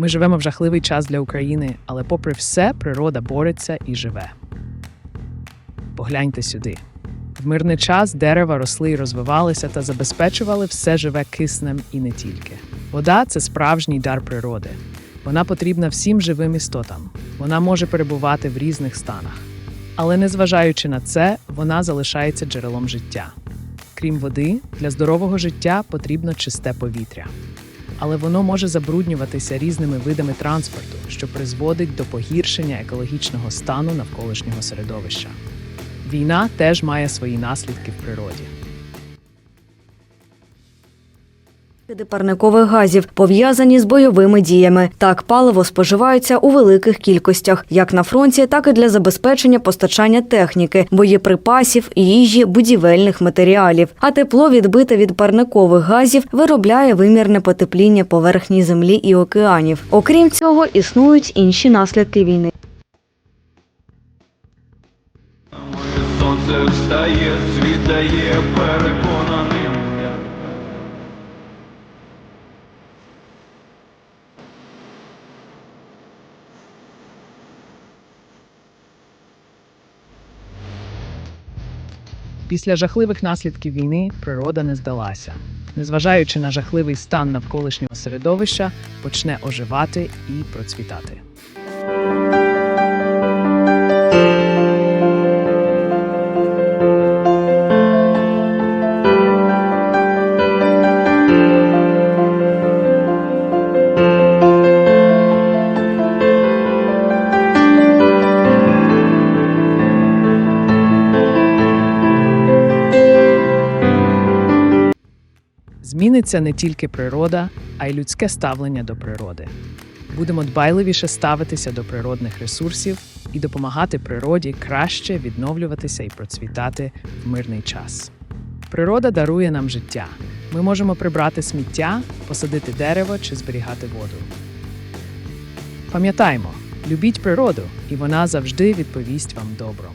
Ми живемо в жахливий час для України, але попри все, природа бореться і живе. Погляньте сюди. В мирний час дерева росли і розвивалися та забезпечували все живе киснем і не тільки. Вода це справжній дар природи. Вона потрібна всім живим істотам. Вона може перебувати в різних станах. Але незважаючи на це, вона залишається джерелом життя. Крім води, для здорового життя потрібно чисте повітря. Але воно може забруднюватися різними видами транспорту, що призводить до погіршення екологічного стану навколишнього середовища. Війна теж має свої наслідки в природі. Види парникових газів пов'язані з бойовими діями. Так, паливо споживаються у великих кількостях, як на фронті, так і для забезпечення постачання техніки, боєприпасів, їжі, будівельних матеріалів. А тепло, відбите від парникових газів, виробляє вимірне потепління поверхні землі і океанів. Окрім цього, існують інші наслідки війни. Сонце встає, світає переконаним. Після жахливих наслідків війни природа не здалася. Незважаючи на жахливий стан навколишнього середовища, почне оживати і процвітати. Зміниться не тільки природа, а й людське ставлення до природи. Будемо дбайливіше ставитися до природних ресурсів і допомагати природі краще відновлюватися і процвітати в мирний час. Природа дарує нам життя. Ми можемо прибрати сміття, посадити дерево чи зберігати воду. Пам'ятаймо, любіть природу, і вона завжди відповість вам добром.